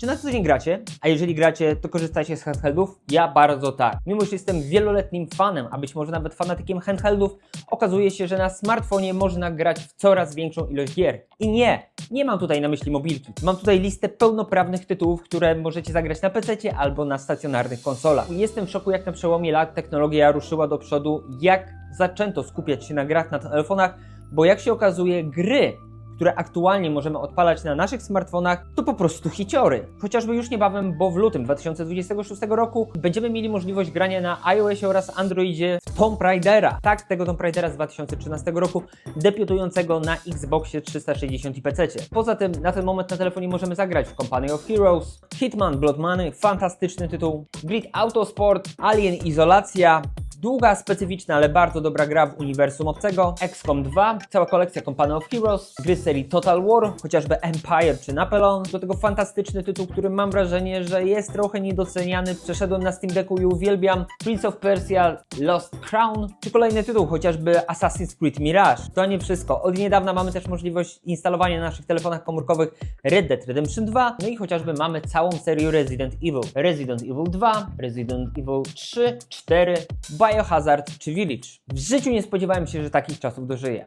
Czy na co dzień gracie? A jeżeli gracie, to korzystacie z handheldów? Ja bardzo tak. Mimo, że jestem wieloletnim fanem, a być może nawet fanatykiem handheldów, okazuje się, że na smartfonie można grać w coraz większą ilość gier. I nie, nie mam tutaj na myśli mobilki. Mam tutaj listę pełnoprawnych tytułów, które możecie zagrać na PC albo na stacjonarnych konsolach. Jestem w szoku, jak na przełomie lat technologia ruszyła do przodu, jak zaczęto skupiać się na grach na telefonach, bo jak się okazuje, gry które aktualnie możemy odpalać na naszych smartfonach, to po prostu hiciory. Chociażby już niebawem, bo w lutym 2026 roku będziemy mieli możliwość grania na iOSie oraz Androidzie w Tomb Raidera. Tak, tego Tomb Raidera z 2013 roku, debiutującego na Xboxie 360 i PC. Poza tym, na ten moment na telefonie możemy zagrać w Company of Heroes, Hitman Blood Money, fantastyczny tytuł, Grid Autosport, Alien Izolacja, Długa, specyficzna, ale bardzo dobra gra w uniwersum obcego. XCOM 2, cała kolekcja Company of Heroes, gry serii Total War, chociażby Empire czy Napoleon. Do tego fantastyczny tytuł, który mam wrażenie, że jest trochę niedoceniany. Przeszedłem na Steam Decku i uwielbiam. Prince of Persia Lost Crown, czy kolejny tytuł, chociażby Assassin's Creed Mirage. To nie wszystko. Od niedawna mamy też możliwość instalowania na naszych telefonach komórkowych Red Dead Redemption 2, no i chociażby mamy całą serię Resident Evil. Resident Evil 2, Resident Evil 3, 4, Biohazard czy Village. W życiu nie spodziewałem się, że takich czasów dożyję.